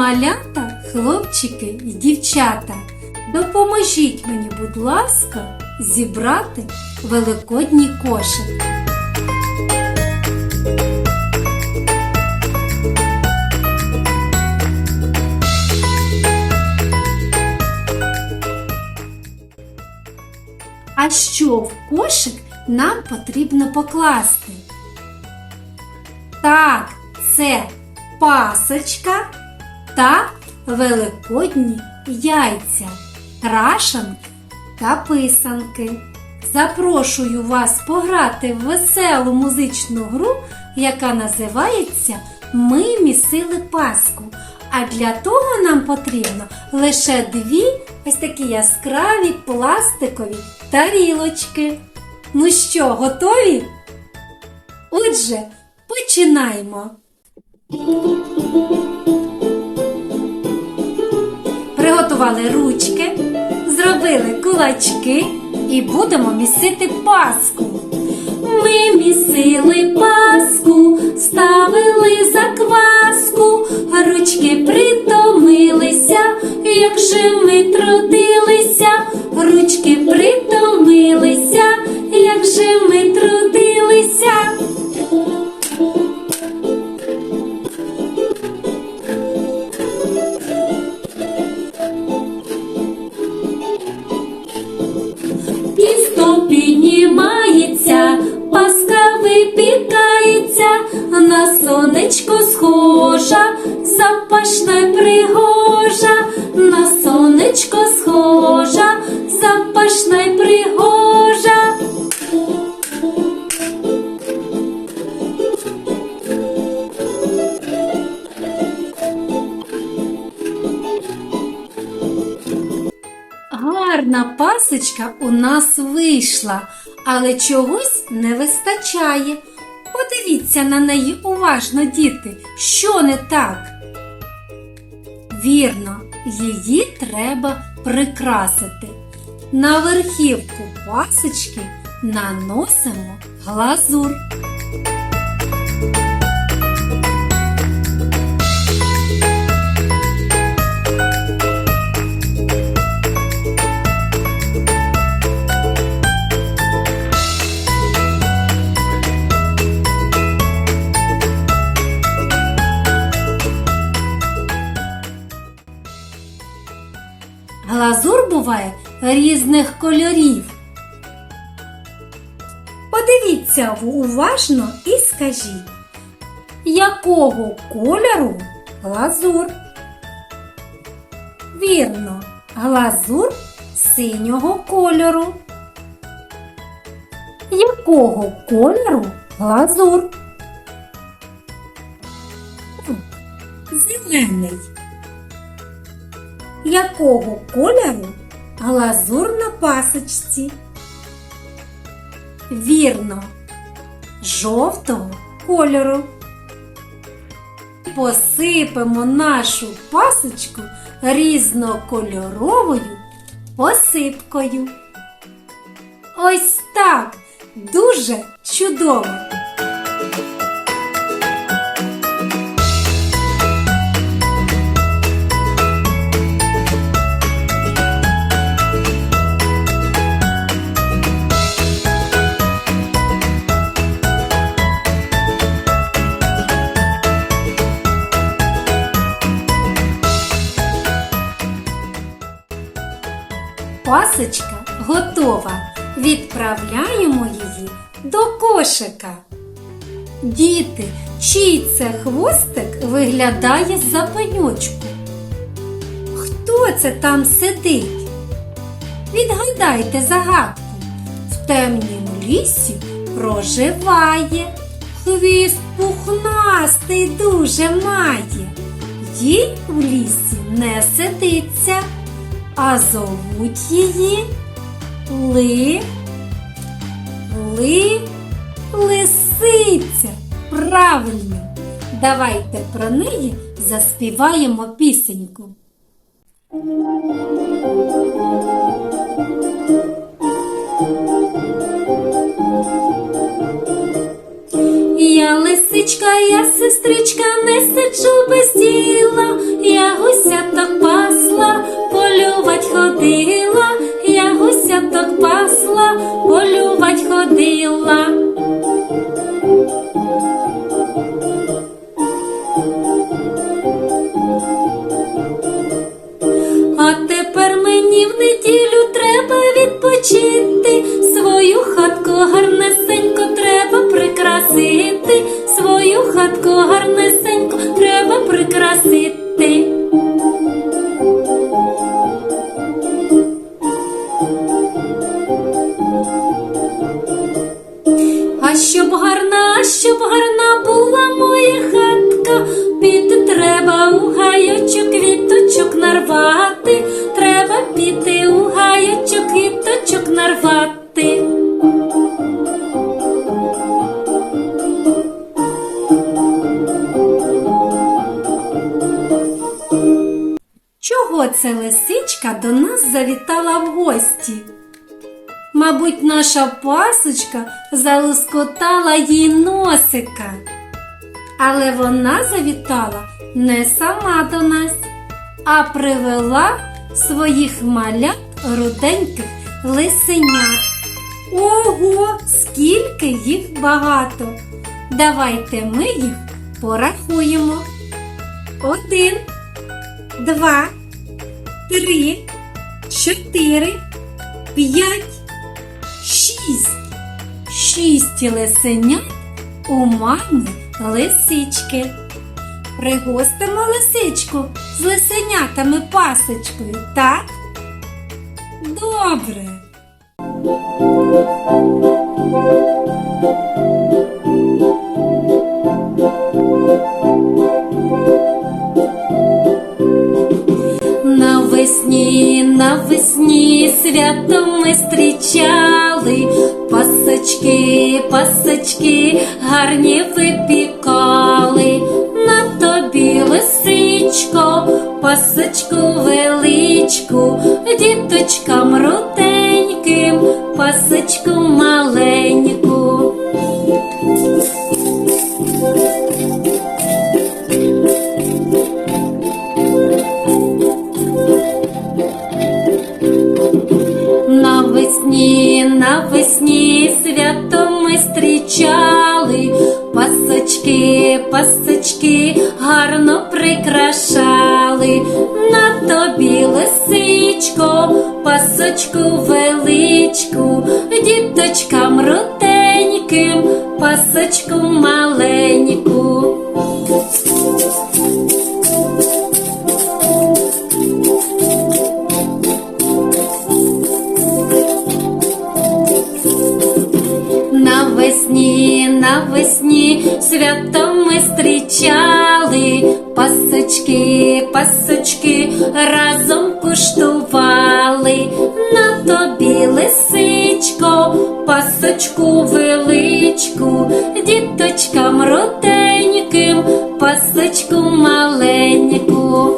Малята, хлопчики і дівчата, допоможіть мені, будь ласка, зібрати великодній кошик. А що в кошик нам потрібно покласти? Так, це пасочка та великодні яйця, крашанки та писанки. Запрошую вас пограти в веселу музичну гру, яка називається Ми місили Паску. А для того нам потрібно лише дві ось такі яскраві пластикові тарілочки. Ну що, готові? Отже, починаємо. Приготували ручки, зробили кулачки і будемо місити паску. Ми місили Гарна пасочка у нас вийшла, але чогось не вистачає. Подивіться на неї уважно, діти, що не так. Вірно, її треба прикрасити. На верхівку пасочки наносимо глазур. Різних кольорів. Подивіться уважно і скажіть, якого кольору глазур? Вірно, глазур синього кольору. Якого кольору глазур? Зелений. Якого кольору глазур на пасочці? Вірно, жовтого кольору. Посипемо нашу пасочку різнокольоровою посипкою. Ось так дуже чудово. Пасочка готова. Відправляємо її до кошика. Діти, чий це хвостик виглядає з-за пеньочку? Хто це там сидить? Відгадайте загадку. В темнім лісі проживає. Хвіст пухнастий дуже має. Їй в лісі не сидиться а зовуть її Ли. Ли. Лисиця. Правильно. Давайте про неї заспіваємо пісеньку. Це лисичка до нас завітала в гості? Мабуть, наша пасочка залоскотала їй носика. Але вона завітала не сама до нас, а привела своїх малят руденьких лисенят. Ого, скільки їх багато! Давайте ми їх порахуємо. Один, два, три, чотири, п'ять, шість. Шість лисенят у мами лисички. Пригостимо лисичку з лисенятами пасочкою, так? Добре. Навесні, навесні свято ми зустрічали, пасочки, пасочки гарні випікали. На тобі лисичко, пасочку величку, діточкам руденьким, пасочку маленьку. Пасочку величку, діточкам руденьким, пасочку маленьку.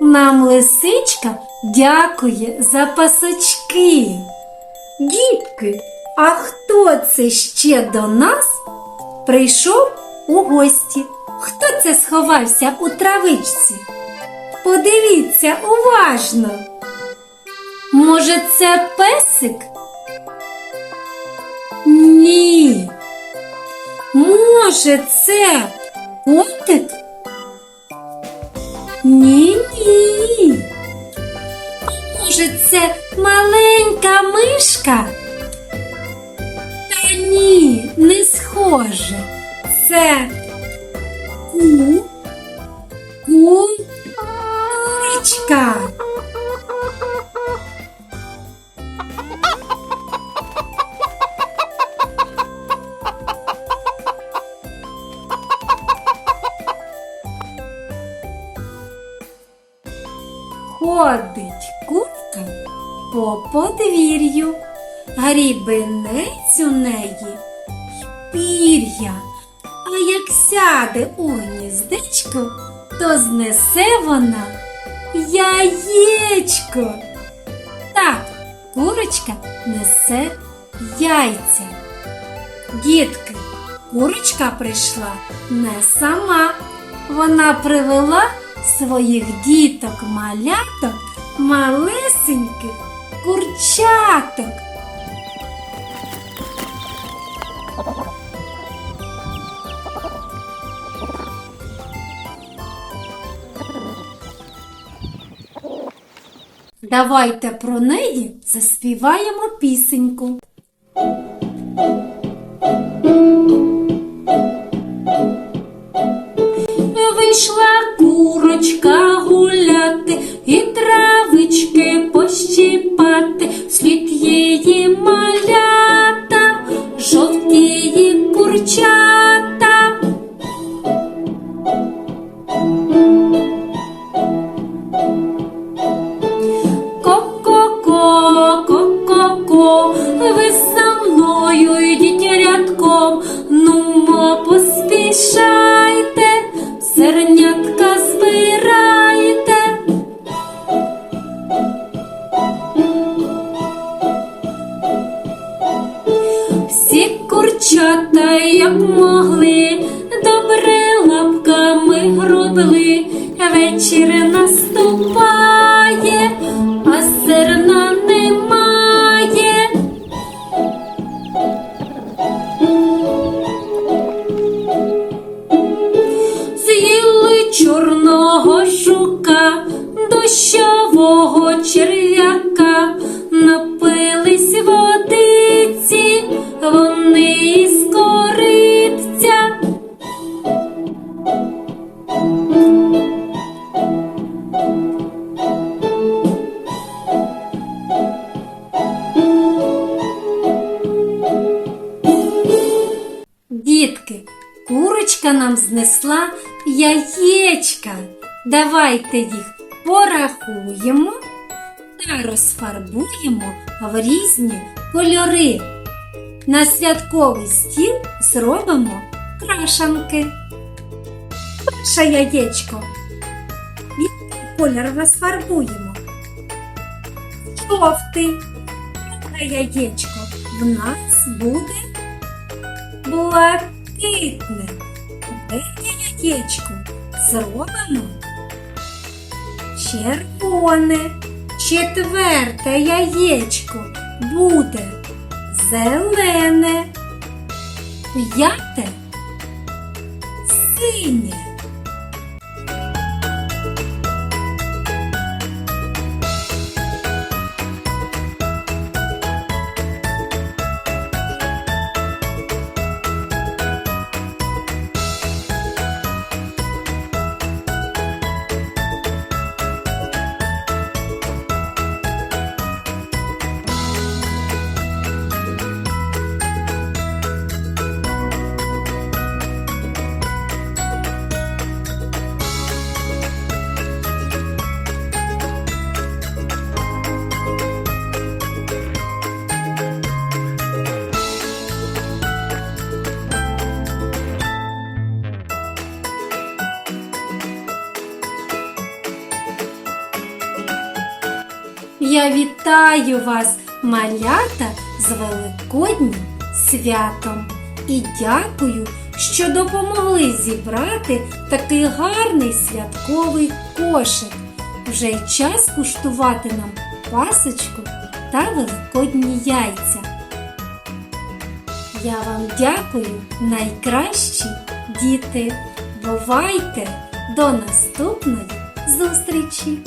Нам лисичка дякує за пасочки. Дітки, а хто це ще до нас прийшов у гості? Хто це сховався у травичці? Подивіться уважно. Може, це песик? Ні. Може, це котик? Ні, ні. Може, це маленька мишка? Та ні, не схоже. Це ку. Ходить курка по подвір'ю, грібенець у неї пір'я. А як сяде у гніздечко, то знесе вона яєчко. Так, курочка несе яйця. Дітки, курочка прийшла не сама. Вона привела своїх діток маляток малесеньких курчаток. Давайте про неї заспіваємо пісеньку. Вийшла курочка курочка нам знесла яєчка. Давайте їх порахуємо та розфарбуємо в різні кольори. На святковий стіл зробимо крашанки. Перше яєчко. Який колір розфарбуємо? Жовтий. Друге яєчко в нас буде блакитне. Яєчко зробимо червоне. Четверте яєчко буде зелене. П'яте синє. Вітаю вас, малята, з Великоднім святом і дякую, що допомогли зібрати такий гарний святковий кошик. Вже й час куштувати нам пасочку та великодні яйця. Я вам дякую, найкращі діти. Бувайте до наступної зустрічі!